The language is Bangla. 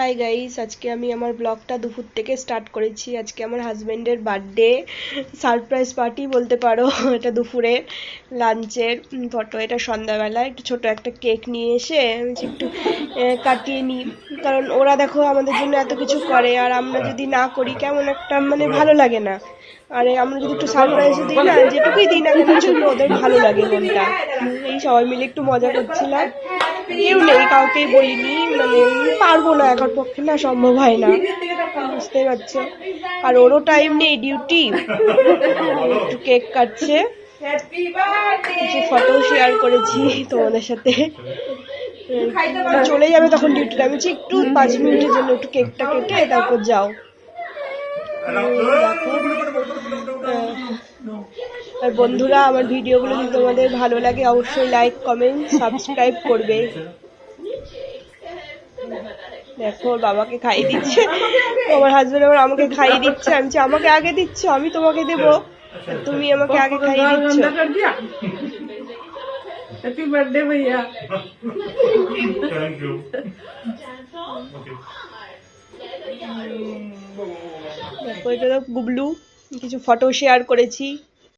হাই গাইস আজকে আমি আমার ব্লগটা দুপুর থেকে স্টার্ট করেছি। আজকে আমার হাজব্যান্ডের বার্থডে সারপ্রাইজ পার্টি বলতে পারো, এটা দুপুরে লাঞ্চের। ফটো এটা সন্ধ্যাবেলা একটু ছোট একটা কেক নিয়ে এসে একটু কাটিয়ে নিই। কারণ ওরা দেখো আমাদের জন্য এত কিছু করে, আর আমরা যদি না করি, কেমন একটা মানে ভালো লাগে না। আর, আমরা যদি একটু সারপ্রাইজ দিই না, যেটুকুই দিই না কেন জন্য ওদের ভালো লাগে মনটা। এই সবাই মিলে একটু মজা করছিলাম। নেই কাউকেই বলিনি মানে পারব না একার পক্ষে না সম্ভব হয় না। বুঝতেই পারছ? আর ওরও টাইম নেই ডিউটি একটু কেক কাটছে। কিছু ফটো শেয়ার করেছি তোমাদের সাথে। চলে যাবে তখন ডিউটিতে আমি একটু পাঁচ মিনিটের জন্য একটু কেকটা কেটে তারপর যাও। আর বন্ধুরা আমার ভিডিওগুলো যদি তোমাদের ভালো লাগে অবশ্যই লাইক কমেন্ট সাবস্ক্রাইব করবে। দেখো বাবাকে খাইয়ে দিচ্ছে। আমার হাজব্যান্ড আবার আমাকে খাইয়ে দিচ্ছে। আমি আমাকে আগে দিচ্ছ আমি তোমাকে দেব। তুমি আমাকে আগে খাইয়ে দিচ্ছ। হ্যাপি বার্থডে ভাইয়া। থ্যাংক ইউ দেখো এটা তো গুবলু কিছু ফটো শেয়ার করেছি।